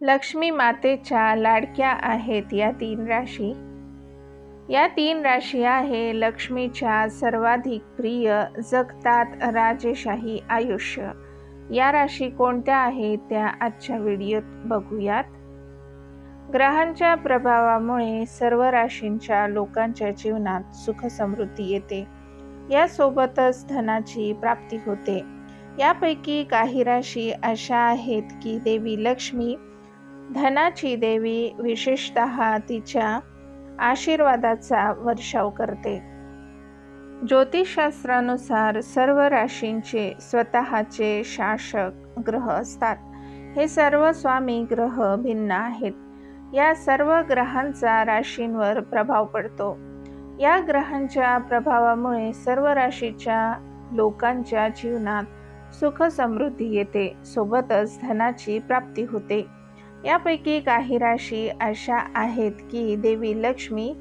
लक्ष्मी मातेच्या लाडक्या आहेत या तीन राशी. या तीन राशी आहे लक्ष्मीच्या सर्वाधिक प्रिय जगतात राजेशाही आयुष्य. या राशी कोणत्या आहेत त्या आजच्या व्हिडिओत बघूयात. ग्रहांच्या प्रभावामुळे सर्व राशींच्या लोकांच्या जीवनात सुख समृद्धी येते. यासोबतच धनाची प्राप्ती होते. यापैकी काही राशी अशा आहेत की देवी लक्ष्मी धनाची देवी विशेषत तिच्या आशीर्वादाचा वर्षाव करते. ज्योतिषशास्त्रानुसार सर्व राशींचे स्वतःचे शासक ग्रह असतात. हे सर्व स्वामी ग्रह भिन्न आहेत. या सर्व ग्रहांचा राशींवर प्रभाव पडतो. या ग्रहांच्या प्रभावामुळे सर्व राशीच्या लोकांच्या जीवनात सुख समृद्धी येते. सोबतच धनाची प्राप्ती होते. यापैकी काही राशी अशा आहेत की देवी लक्ष्मी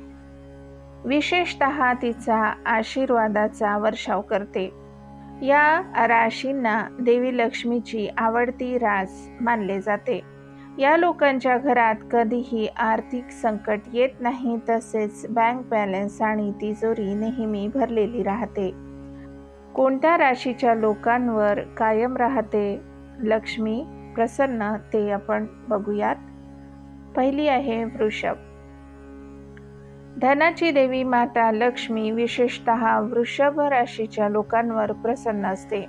विशेषत तिचा आशीर्वादाचा वर्षाव करते. या राशींना देवी लक्ष्मीची आवडती रास मानले जाते. या लोकांच्या घरात कधीही आर्थिक संकट येत नाही तसेच बँक बॅलन्स आणि तिजोरी नेहमी भरलेली राहते. कोणत्या राशीच्या लोकांवर कायम राहते लक्ष्मी? प्रसन्न ते आपण बघूयात. पहिली आहे वृषभ. धनाची देवी माता लक्ष्मी विशेषत वृषभ राशीच्या लोकांवर प्रसन्न असते.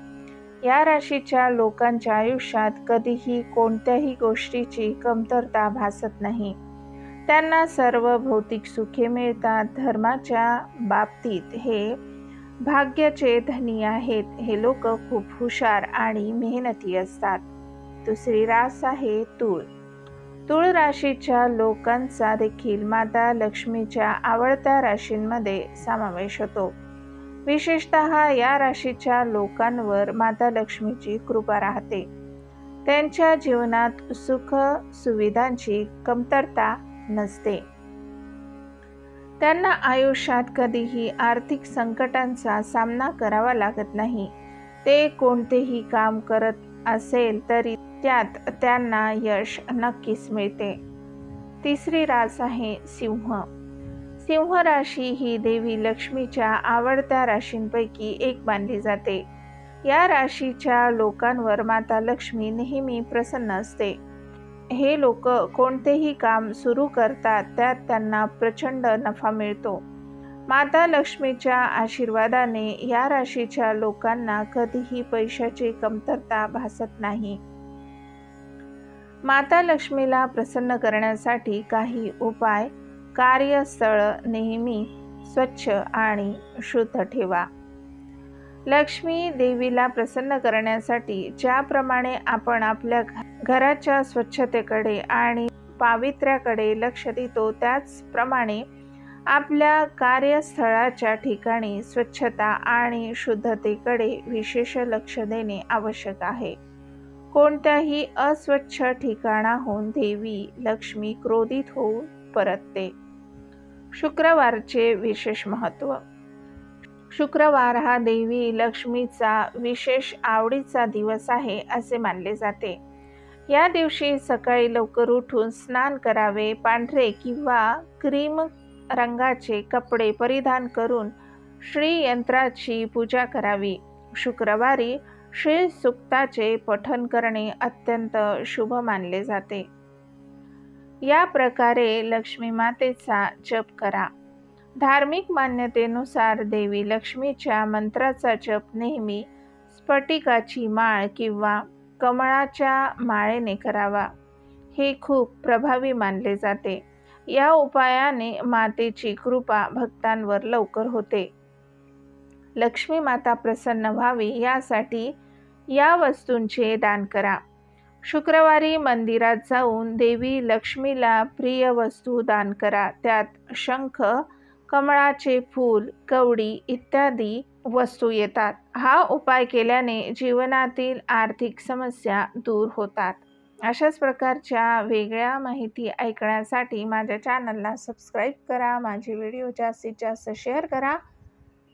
या राशीच्या लोकांच्या आयुष्यात कधीही कोणत्याही गोष्टीची कमतरता भासत नाही. त्यांना सर्व भौतिक सुखे मिळतात. धर्माच्या बाबतीत हे भाग्याचे धनी आहेत. हे लोक खूप हुशार आणि मेहनती असतात. दुसरी रास आहे तूळ. तूळ राशीच्या लोकांचा देखील माता लक्ष्मीच्या आवडत्या राशींमध्ये समावेश होतो. विशेषत या राशीच्या लोकांवर माता लक्ष्मीची कृपा राहते. त्यांच्या जीवनात सुख सुविधांची कमतरता नसते. त्यांना आयुष्यात कधीही आर्थिक संकटांचा सामना करावा लागत नाही. ते कोणतेही काम करत असेल तरी त्यात त्यांना यश नक्कीच मिळते. तिसरी रास आहे सिंह. सिंह राशी ही देवी लक्ष्मीच्या आवडत्या राशींपैकी एक मानली जाते. या राशीच्या लोकांवर माता लक्ष्मी नेहमी प्रसन्न असते. हे लोक कोणतेही काम सुरू करतात त्यात त्यांना प्रचंड नफा मिळतो. माता लक्ष्मीच्या आशीर्वादाने या राशीच्या लोकांना कधीही पैशाची कमतरता भासत नाही. माता लक्ष्मीला प्रसन्न करण्यासाठी काही उपाय कार्यस्थळ नेहमी स्वच्छ आणि शुद्ध ठेवा. लक्ष्मी देवीला प्रसन्न करण्यासाठी ज्याप्रमाणे आपण आपल्या घराच्या स्वच्छतेकडे आणि पावित्र्याकडे लक्ष देतो त्याचप्रमाणे आपल्या कार्यस्थळाच्या ठिकाणी स्वच्छता आणि शुद्धतेकडे विशेष लक्ष देणे आवश्यक आहे. कोणत्याही अस्वच्छ ठिकाणाहून देवी लक्ष्मी क्रोधित होऊन परतते. शुक्रवारचे विशेष महत्त्व. शुक्रवार हा देवी लक्ष्मीचा विशेष आवडीचा दिवस आहे असे मानले जाते. या दिवशी सकाळी लवकर उठून स्नान करावे पांढरे किंवा क्रीम रंगाचे कपडे परिधान करून श्रीयंत्राची पूजा करावी. शुक्रवारी श्री सुक्ताचे पठन करणे अत्यंत शुभ मानले जाते. या प्रकारे लक्ष्मी मातेचा जप करा. धार्मिक मान्यतेनुसार देवी लक्ष्मीच्या मंत्राचा जप नेहमी स्फटिकाची माळ किंवा कमळाच्या माळेने करावा. हे खूप प्रभावी मानले जाते. या उपायाने मातेची कृपा भक्तांवर लवकर होते. लक्ष्मी माता प्रसन्न व्हावी यासाठी या वस्तूंचे दान करा. शुक्रवारी मंदिरात जाऊन देवी लक्ष्मीला प्रिय वस्तू दान करा. त्यात शंख कमळाचे फूल कवडी इत्यादी वस्तू येतात. हा उपाय केल्याने जीवनातील आर्थिक समस्या दूर होतात. अशाच प्रकारच्या वेगळ्या माहिती ऐकण्यासाठी माझ्या चॅनलला सबस्क्राईब करा. माझे व्हिडिओ जास्तीत जास्त शेअर करा.